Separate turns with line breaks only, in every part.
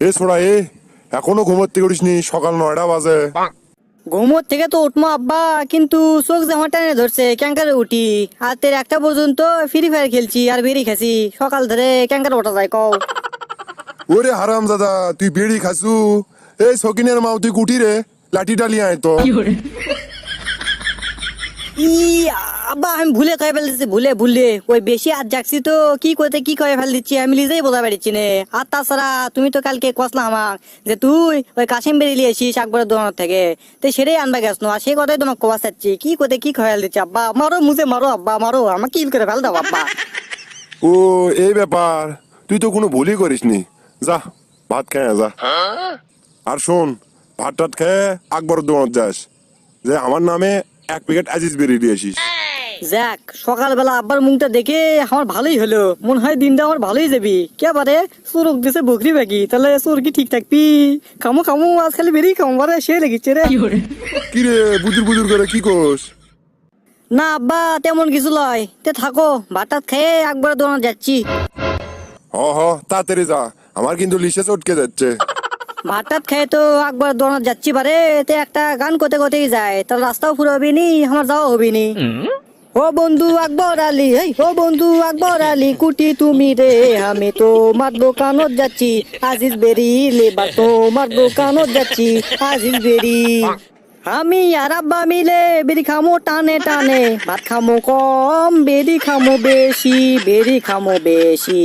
এ ছোড়া এ এখনও ঘুমোতে করিসনি সকাল নয়টা বাজে।
ঘুমোর থেকে তো উঠবো আব্বা কিন্তু চোখ যে আমার টানে ধরছে ক্যাঙ্কারে উঠি। আর একটা পর্যন্ত ফ্রি ফায়ার খেলছি আর বেরি খাসি সকাল ধরে ক্যাঙ্কারে ওঠা যায় কও।
ওরে হারাম দাদা তুই বেড়ি খাসু এই সকিনের মাও তুই কুটি রে লাঠি ডালি আয় তো।
ই আব্বা, আমি ভুলে কয়ে ফেলতেছি, ভুলে ভুলে। ওই বেশি আর যাচ্ছি তো, কি করতে, কি করে ফেল দিচ্ছি আমি নিজেই বোঝা পারছি নে। আর তাছাড়া তুমি তো কালকে কসলা আমাক যে তুই ওই কাশিম বেরিয়ে আসিস আকবরের দোকান থেকে। তো সেটাই আনবা গেছ আর সেই কথাই তোমাকে কবা চাচ্ছি। কি করতে, কি করে ফেল দিচ্ছি আব্বা? মারো মুঝে, মারো, আব্বা, মারো। আমাকে কি করে ফেল দাও, আব্বা।
ও, এই ব্যাপার। তুই তো কোনো ভুলই করিসনি যা, ভাত খেয়ে যা। আর শোন ভাত টাত খেয়ে আকবর দোকান যাস। যে আমার নামে এক প্যাকেট আজিজ বেরিয়ে দিয়ে আসিস
যাক সকালবেলা আব্বার মুখটা দেখে আমার ভালোই হলো। মনে হয় দিনটা আমার ভালোই যাবি। কে পারে সুরক দিছে বকরি বাকি। তাহলে সুর কি ঠিক থাকবি? খামো খামো আজ খালি বেরিয়ে খামো বারে সে লেগেছে রে।
কি রে বুজুর বুজুর করে কি কোস
না আব্বা তেমন কিছু লয়। তে থাকো ভাতটাত খেয়ে একবার দোকান যাচ্ছি।
হ হ তাড়াতাড়ি যা। আমার কিন্তু লিসে চটকে যাচ্ছে।
ভাতটাত খেয়ে তো একবার দোকান যাচ্ছি পারে তে একটা গান করতে করতেই যায়। তার রাস্তাও পুরো হবে নি আমার যাওয়া হবে নি ও বন্ধু আকবর আলী এই ও বন্ধু আকবর আলী, কুটি তুমি রে, আমি তোমার দোকানত যাচ্ছি। আজিজ বেরি লেবার তোমার দোকানত যাচ্ছি। আজিজ বেরি আমি আর আব্বা মিলে বেরি খামো টানে টানে। ভাত খামো কম বেরি খামো বেশি বেরি খামো বেশি।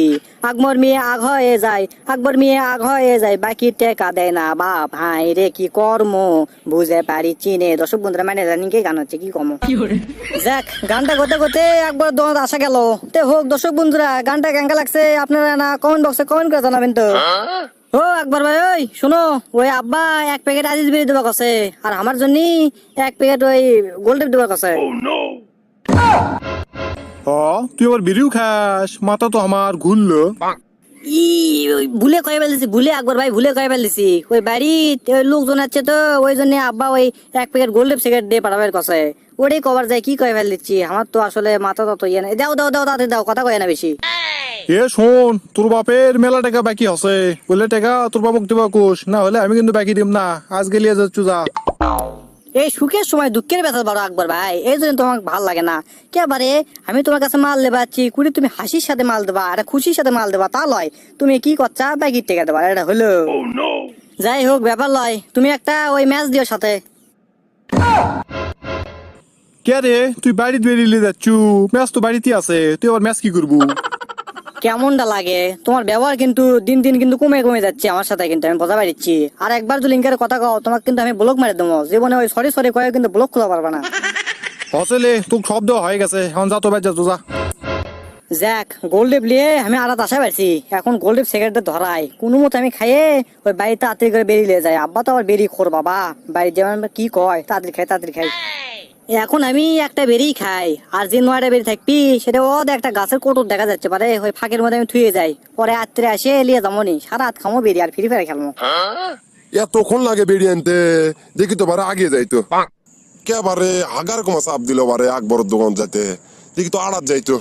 আকবর মেয়ে আগ হয়ে যায় আকবর মেয়ে আগ হয়ে যায় বাকি টেকা দেয় না। বাপ হাই রে কি কর্ম? বুঝে পারি চিনে। দর্শক বন্ধুরা মানে জানি কে গান হচ্ছে কি কম যাক গানটা করতে করতে একবার দোকান আসা গেল। তে হোক দর্শক বন্ধুরা গানটা কেঙ্কা লাগছে আপনারা না কমেন্ট বক্সে কমেন্ট করে জানাবেন তো। ও একবার ভাই ওই শোনো ওই আব্বা এক প্যাকেট আজিজ বেরিয়ে দেবা কাছে আর আমার জন্য এক প্যাকেট ওই গোল্ডেপ দেবার কাছে
হ তুই আবার বিড়িও খাস? মাথা তো আমার ঘুরলো।
ই ওই ভুলে কয়ে ফেলেছি ভুলে একবার ভাই ভুলে কয়ে ফেলেছি ওই বাড়ি লোকজন আছে তো ওই জন্য আব্বা ওই এক প্যাকেট গোল্ডেপ সিগারেট দিয়ে পাঠাবার কাছে ওটাই কভার যায় কি কয়ে ফেল দিচ্ছি আমার তো আসলে মাথা তো ইয়ে নাই। দাও দাও দাও তাতে দাও কথা কয়ে না বেশি।
এ শোন তোর বাপের মেলা টাকা বাকি আছে। বলে টাকা তোর বাবুক দিবা কোষ না হলে আমি কিন্তু বাকি দিম না। আজ গেলিয়ে যাচ্ছু যা
এই সুখের সময় দুঃখের ব্যথা বড় আকবর ভাই। এই জন্য তোমাকে ভালো লাগে না। কেবারে আমি তোমার কাছে মাল দেবাচ্ছি কুড়ি তুমি হাসির সাথে মাল দেবা আর খুশির সাথে মাল দেবা তা লয়। তুমি কি করছা? ব্যাগির টেকা দেবা এটা হলো। যাই হোক ব্যাপার লয়। তুমি একটা ওই ম্যাচ দিও সাথে।
কে রে? তুই বাড়িতে বেরিয়ে যাচ্ছু ম্যাচ তো বাড়িতে আছে। তুই আবার ম্যাচ কি করবু?
কেমনটা লাগে? তোমার ব্যবহার কিন্তু দিন দিন কিন্তু কমে কমে যাচ্ছে আমার সাথে কিন্তু আমি বোঝা পারছি। আর একবার যদি লিঙ্কের কথা কও তোমাকে কিন্তু আমি ব্লক মারি দেবো। জীবনে ওই সরি সরি কয়ে কিন্তু ব্লক খোলা পারবে না।
হসলে সব দেওয়া হয়ে গেছে। এখন যা তো বাইর যা যা।
যাক গোল্ডেপ নিয়ে আমি আড়াত আসা পারছি এখন গোল্ডেপ সিগারেটটা ধরাই। কোনো মতো আমি খাইয়ে ওই বাড়িতে তাড়াতাড়ি করে বেরিয়ে যায় আব্বা তো আবার বেরিয়ে খোর বাবা। বাড়ির যেমন কি কয় তাড়াতাড়ি খাই তাড়াতাড়ি খাই। এখন আমি একটা বেরিয়ে খাই। আর যে নয়টা বেরিয়ে থাকবি, সেটা ও একটা গাছের কোটর দেখা যাচ্ছে পারে, ওই ফাঁকের মধ্যে আমি থুয়ে যাই। পরে আত্রে আসে লিয়ে যাব নি সারা হাত খামো বেরিয়ে আর ফ্রি ফায়ার খেলব
এতক্ষণ লাগে বেরিয়ে আনতে, দেখি তো বারে আগে যাইতো। কে বারে হাগার কমা চাপ দিল বারে আকবর দোকান যাইতে। দেখি তো আড়াত যাইতো।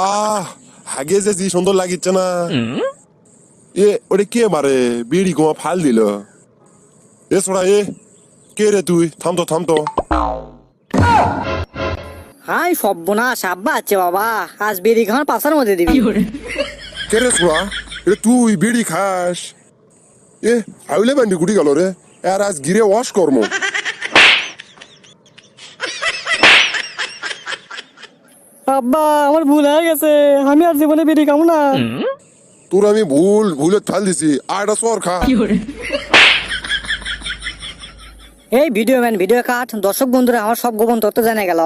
আহ হাগে যে কি সুন্দর লাগিচ্ছে না। এ, ওরে কে বারে বিড়ি গোয়া ফাল দিল। এ সোড়া, এ, কে রে তুই? থাম তো থাম তো।
হাই সব্যনাশ আব্বা আছে বাবা। আজ বেরি খাওয়ার পাশার মধ্যে দিবি।
কে রে তুই বিড়ি খাস। এ বান্ডি গুটি গেল রে। আর আজ গিরে ওয়াশ কর্ম।
আব্বা আমার ভুল হয়ে গেছে। আমি আর জীবনে বেরি খাব না।
তোর আমি ভুল ভুলে ফাল দিছি। আর একটা সর খা।
এই ভিডিও ম্যান ভিডিও কাট। দর্শক বন্ধুরা আমার সব গোপন তথ্য জানা গেল।